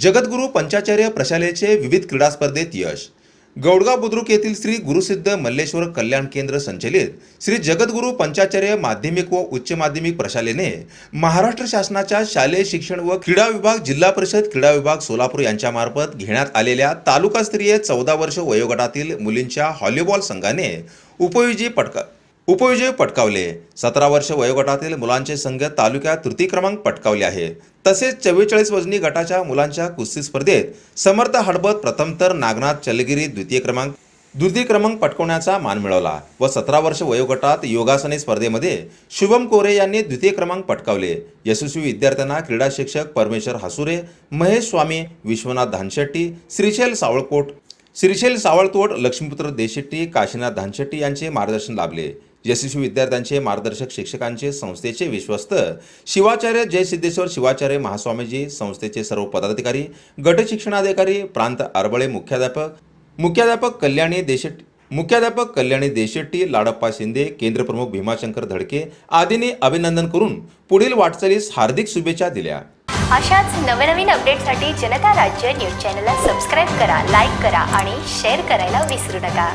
जगद्गुरू पंचाचार्य प्रशालेचे विविध क्रीडा स्पर्धेत यश. गौडगाव बुद्रुक येथील श्री गुरुसिद्ध मल्लेश्वर कल्याण केंद्र संचलित श्री जगद्गुरू पंचाचार्य माध्यमिक व उच्च माध्यमिक प्रशालेने महाराष्ट्र शासनाच्या शालेय शिक्षण व क्रीडा विभाग जिल्हा परिषद क्रीडा विभाग सोलापूर यांच्यामार्फत घेण्यात आलेल्या तालुकास्तरीय चौदा वर्ष वयोगटातील मुलींच्या व्हॉलीबॉल संघाने उपविजयी पटका उपविजय पटकावले. सतरा वर्ष वयोगटातील मुलांचे संघ तालुक्यात तृतीय क्रमांक पटकावले आहे. तसेच चव्वेचाळीस वजनी गटाच्या मुलांच्या कुस्ती स्पर्धेत समर्थ हडबत प्रथम तर नागनाथ चलगिरी द्वितीय क्रमांक द्वितीय क्रमांक पटकवण्याचा मान मिळवला व सतरा वर्ष वयोगटात योगासने स्पर्धेमध्ये शुभम कोरे यांनी द्वितीय क्रमांक पटकावले. यशस्वी विद्यार्थ्यांना क्रीडा शिक्षक परमेश्वर हासुरे महेश स्वामी विश्वनाथ धानशेट्टी श्रीशैल सावळकोट श्रीशैल सावळतोट लक्ष्मीपुत्र देशेट्टी काशीनाथ धानशेट्टी यांचे मार्गदर्शन लाभले. यशस्वी विद्यार्थ्यांचे मार्गदर्शक शिक्षकांचे संस्थेचे विश्वस्त शिवाचार्य जय सिद्धेश्वर शिवाचार्य महास्वामीजी संस्थेचे सर्व पदाधिकारी गट शिक्षणाधिकारी प्रांत आरबळे मुख्याध्यापक मुख्याध्यापक कल्याणी देशेट्टी मुख्याध्यापक कल्याणी देशेट्टी लाडप्पा शिंदे केंद्रप्रमुख भीमाशंकर धडके आदींनी अभिनंदन करून पुढील वाटचालीस हार्दिक शुभेच्छा दिल्या. अशाच नवनवीन अपडेटसाठी जनता राज्य न्यूज चॅनलला सबस्क्राईब करा लाईक करा आणि शेअर करायला विसरू नका.